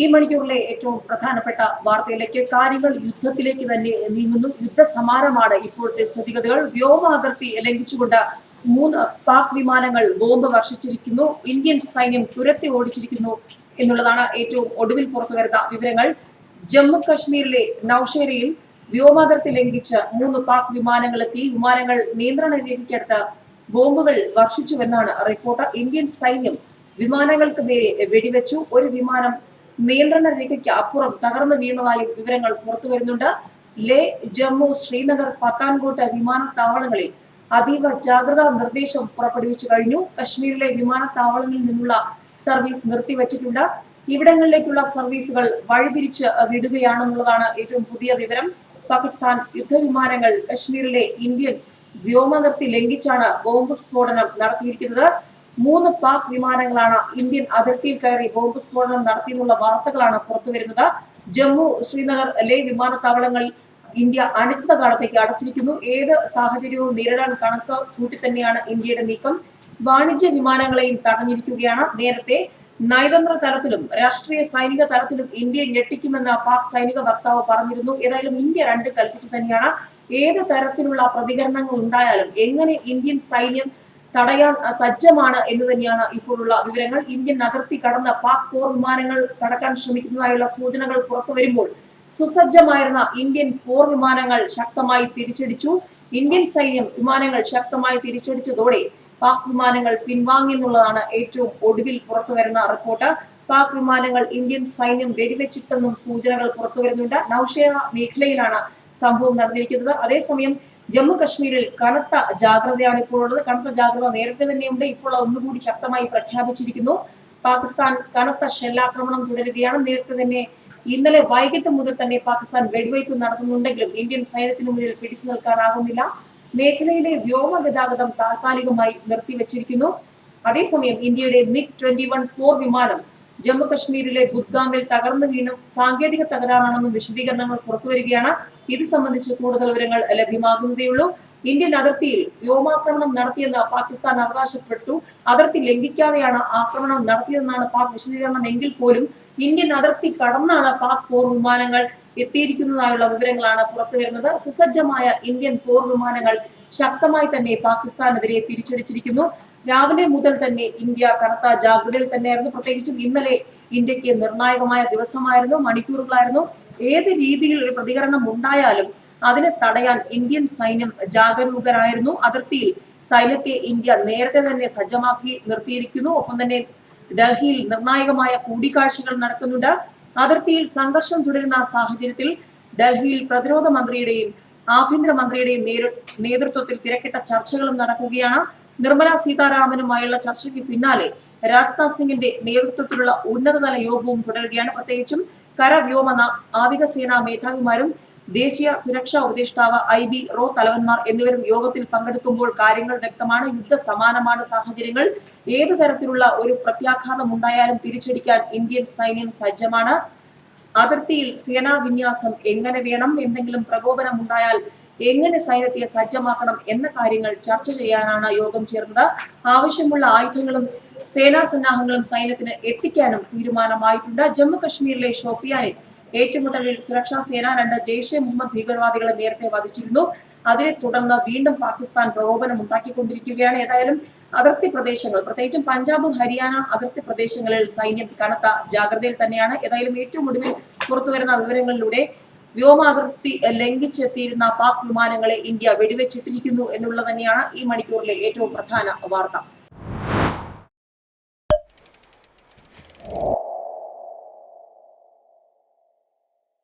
ഈ മണിക്കൂറിലെ ഏറ്റവും പ്രധാനപ്പെട്ട വാർത്തയിലേക്ക് കാര്യങ്ങൾ യുദ്ധത്തിലേക്ക് തന്നെ നീങ്ങുന്നു. യുദ്ധസമാനമാണ് ഇപ്പോഴത്തെ സ്ഥിതിഗതികൾ. വ്യോമ അതിർത്തി ലംഘിച്ചുകൊണ്ട് മൂന്ന് പാക് വിമാനങ്ങൾ ബോംബ് വർഷിച്ചിരിക്കുന്നു. ഇന്ത്യൻ സൈന്യം തുരത്തി ഓടിച്ചിരിക്കുന്നു എന്നുള്ളതാണ് ഏറ്റവും ഒടുവിൽ പുറത്തു വരുന്ന വിവരങ്ങൾ. ജമ്മു കാശ്മീരിലെ നൌഷേരയിൽ വ്യോമാതിർത്തി ലംഘിച്ച് മൂന്ന് പാക് വിമാനങ്ങൾ എത്തി വിമാനങ്ങൾ നിയന്ത്രണ രേഖയ്ക്കടുത്ത് ബോംബുകൾ വർഷിച്ചുവെന്നാണ് റിപ്പോർട്ട്. ഇന്ത്യൻ സൈന്യം വിമാനങ്ങൾക്ക് നേരെ വെടിവെച്ചു. ഒരു വിമാനം നിയന്ത്രണ രേഖയ്ക്ക് അപ്പുറം തകർന്നു വീണതായും വിവരങ്ങൾ പുറത്തു വരുന്നുണ്ട്. ലേ ജമ്മു ശ്രീനഗർ പത്താൻകോട്ട് വിമാനത്താവളങ്ങളിൽ അതീവ ജാഗ്രതാ നിർദ്ദേശം പുറപ്പെടുവിച്ചു കഴിഞ്ഞു. കശ്മീരിലെ വിമാനത്താവളങ്ങളിൽ നിന്നുള്ള സർവീസ് നിർത്തിവച്ചിട്ടുണ്ട്. ഇവിടങ്ങളിലേക്കുള്ള സർവീസുകൾ വഴിതിരിച്ച് വിടുകയാണെന്നുള്ളതാണ് ഏറ്റവും പുതിയ വിവരം. പാകിസ്ഥാൻ യുദ്ധവിമാനങ്ങൾ കശ്മീരിലെ ഇന്ത്യൻ വ്യോമനിർത്തി ലംഘിച്ചാണ് ബോംബ് സ്ഫോടനം നടത്തിയിരിക്കുന്നത്. മൂന്ന് പാക് വിമാനങ്ങളാണ് ഇന്ത്യൻ അതിർത്തിയിൽ കയറി ബോംബ് സ്ഫോടനം നടത്തിയെന്നുള്ള വാർത്തകളാണ് പുറത്തുവരുന്നത് ജമ്മു ശ്രീനഗർ ലേ വിമാനത്താവളങ്ങളിൽ ഇന്ത്യ അനിശ്ചിത കാലത്തേക്ക് അടച്ചിരിക്കുന്നു. ഏത് സാഹചര്യവും നേരിടാൻ കണക്ക് കൂട്ടി തന്നെയാണ് ഇന്ത്യയുടെ നീക്കം. വാണിജ്യ വിമാനങ്ങളെയും തടഞ്ഞിരിക്കുകയാണ്. നേരത്തെ നയതന്ത്ര തലത്തിലും രാഷ്ട്രീയ സൈനിക തലത്തിലും ഇന്ത്യയെ ഞെട്ടിക്കുമെന്ന് പാക് സൈനിക വക്താവ് പറഞ്ഞിരുന്നു. ഏതായാലും ഇന്ത്യ രണ്ട് കൽപ്പിച്ചു തന്നെയാണ്. ഏത് തരത്തിലുള്ള പ്രതികരണങ്ങൾ ഉണ്ടായാലും എങ്ങനെ ഇന്ത്യൻ സൈന്യം തടയാൻ സജ്ജമാണ് എന്ന് തന്നെയാണ് ഇപ്പോഴുള്ള വിവരങ്ങൾ. ഇന്ത്യൻ അതിർത്തി കടന്ന പാക് പോർ വിമാനങ്ങൾ കടക്കാൻ ശ്രമിക്കുന്നതായുള്ള സൂചനകൾ പുറത്തു വരുമ്പോൾ സുസജ്ജമായിരുന്ന ഇന്ത്യൻ പോർ വിമാനങ്ങൾ ശക്തമായി തിരിച്ചടിച്ചു. ഇന്ത്യൻ സൈന്യം വിമാനങ്ങൾ ശക്തമായി തിരിച്ചടിച്ചതോടെ പാക് വിമാനങ്ങൾ പിൻവാങ്ങി എന്നുള്ളതാണ് ഏറ്റവും ഒടുവിൽ പുറത്തു വരുന്ന റിപ്പോർട്ട്. പാക് വിമാനങ്ങൾ ഇന്ത്യൻ സൈന്യം വെടിവെച്ചിട്ടെന്നും സൂചനകൾ പുറത്തു വരുന്നുണ്ട്. നൌഷേറ മേഖലയിലാണ് സംഭവം നടന്നിരിക്കുന്നത്. അതേസമയം ജമ്മു കശ്മീരിൽ കനത്ത ജാഗ്രതയാണ് ഇപ്പോൾ ഉള്ളത്. കനത്ത ജാഗ്രത നേരത്തെ തന്നെയുണ്ട്. ഇപ്പോൾ ഒന്നുകൂടി ശക്തമായി പ്രഖ്യാപിച്ചിരിക്കുന്നു. പാകിസ്ഥാൻ കനത്ത ഷെല്ലാക്രമണം തുടരുകയാണ്. നേരത്തെ തന്നെ ഇന്നലെ വൈകിട്ട് മുതൽ തന്നെ പാകിസ്ഥാൻ വെടിവയ്പ് നടത്തുന്നുണ്ടെങ്കിലും ഇന്ത്യൻ സൈന്യത്തിന് മുന്നിൽ പിടിച്ചു നിൽക്കാനാകുന്നില്ല. മേഖലയിലെ വ്യോമ ഗതാഗതം താൽക്കാലികമായി നിർത്തിവച്ചിരിക്കുന്നു. അതേസമയം ഇന്ത്യയുടെ മിഗ് ട്വന്റി വൺ പോർ വിമാനം ജമ്മു കശ്മീരിലെ ബുദ്ഗാമിൽ തകർന്നു വീണും സാങ്കേതിക തകരാറാണെന്നും വിശദീകരണങ്ങൾ പുറത്തുവരികയാണ് ഇത് സംബന്ധിച്ച് കൂടുതൽ വിവരങ്ങൾ ലഭ്യമാകുന്നതേയുള്ളൂ. ഇന്ത്യൻ അതിർത്തിയിൽ വ്യോമാക്രമണം നടത്തിയെന്ന് പാകിസ്ഥാൻ അവകാശപ്പെട്ടു. അതിർത്തി ലംഘിക്കാതെയാണ് ആക്രമണം നടത്തിയതെന്നാണ് പാക് വിശദീകരണം. എങ്കിൽ പോലും ഇന്ത്യൻ അതിർത്തി കടന്നാണ് പാക് പോർ വിമാനങ്ങൾ എത്തിയിരിക്കുന്നതായുള്ള വിവരങ്ങളാണ് പുറത്തു വരുന്നത്. സുസജ്ജമായ ഇന്ത്യൻ പോർ വിമാനങ്ങൾ ശക്തമായി തന്നെ പാകിസ്ഥാനെതിരെ തിരിച്ചടിച്ചിരിക്കുന്നു. രാവിലെ മുതൽ തന്നെ ഇന്ത്യ കനത്ത ജാഗ്രതയിൽ തന്നെയായിരുന്നു. പ്രത്യേകിച്ചും ഇന്നലെ ഇന്ത്യയ്ക്ക് നിർണായകമായ ദിവസമായിരുന്നു മണിക്കൂറുകളായിരുന്നു. ഏത് രീതിയിൽ ഒരു പ്രതികരണം ഉണ്ടായാലും അതിനെ തടയാൻ ഇന്ത്യൻ സൈന്യം ജാഗരൂകരായിരുന്നു. അതിർത്തിയിൽ സൈന്യത്തെ ഇന്ത്യ നേരത്തെ തന്നെ സജ്ജമാക്കി നിർത്തിയിരിക്കുന്നു. ഒപ്പം തന്നെ ഡൽഹിയിൽ നിർണായകമായ കൂടിക്കാഴ്ചകൾ നടക്കുന്നുണ്ട്. അതിർത്തിയിൽ സംഘർഷം തുടരുന്ന സാഹചര്യത്തിൽ ഡൽഹിയിൽ പ്രതിരോധ മന്ത്രിയുടെയും ആഭ്യന്തര മന്ത്രിയുടെയും നേതൃത്വത്തിൽ തിരക്കിട്ട ചർച്ചകളും നടക്കുകയാണ്. നിർമ്മല സീതാരാമനുമായുള്ള ചർച്ചയ്ക്ക് പിന്നാലെ രാജ്നാഥ് സിംഗിന്റെ നേതൃത്വത്തിലുള്ള ഉന്നതതല യോഗവും തുടരുകയാണ്. പ്രത്യേകിച്ചും കര വ്യോമ നാവികസേനാ മേധാവിമാരും ദേശീയ സുരക്ഷാ ഉപദേഷ്ടാവ് ഐ ബി റോ തലവന്മാർ എന്നിവരും യോഗത്തിൽ പങ്കെടുക്കുമ്പോൾ കാര്യങ്ങൾ വ്യക്തമാണ്. യുദ്ധ സമാനമാണ് സാഹചര്യങ്ങൾ. ഏതു തരത്തിലുള്ള ഒരു പ്രത്യാഘാതം ഉണ്ടായാലും തിരിച്ചടിക്കാൻ ഇന്ത്യൻ സൈന്യം സജ്ജമാണ്. അതിർത്തിയിൽ സേനാ വിന്യാസം എങ്ങനെ വേണം? എന്തെങ്കിലും പ്രകോപനം ഉണ്ടായാൽ എങ്ങനെ സൈന്യത്തെ സജ്ജമാക്കണം എന്ന കാര്യങ്ങൾ ചർച്ച ചെയ്യാനാണ് യോഗം ചേർന്നത്. ആവശ്യമുള്ള ആയുധങ്ങളും സേനാ സന്നാഹങ്ങളും സൈന്യത്തിന് എത്തിക്കാനും തീരുമാനമായിട്ടുണ്ട്. ജമ്മു കശ്മീരിലെ ഷോപ്പിയാനിൽ ഏറ്റുമുട്ടലിൽ സുരക്ഷാ സേന രണ്ട് ജെയ്ഷെ മുഹമ്മദ് ഭീകരവാദികളെ നേരത്തെ വധിച്ചിരുന്നു. അതിനെ തുടർന്ന് വീണ്ടും പാകിസ്ഥാൻ പ്രകോപനം ഉണ്ടാക്കിക്കൊണ്ടിരിക്കുകയാണ്. ഏതായാലും അതിർത്തി പ്രദേശങ്ങൾ പ്രത്യേകിച്ചും പഞ്ചാബ് ഹരിയാന അതിർത്തി പ്രദേശങ്ങളിൽ സൈന്യം കനത്ത ജാഗ്രതയിൽ തന്നെയാണ്. ഏതായാലും ഏറ്റവും ഒടുവിൽ പുറത്തുവരുന്ന വിവരങ്ങളിലൂടെ വ്യോമാതിർത്തി ലംഘിച്ചെത്തിയിരുന്ന പാക് വിമാനങ്ങളെ ഇന്ത്യ വെടിവെച്ചിട്ടിരിക്കുന്നു എന്നുള്ളത് തന്നെയാണ് ഈ മണിക്കൂറിലെ ഏറ്റവും പ്രധാന വാർത്ത.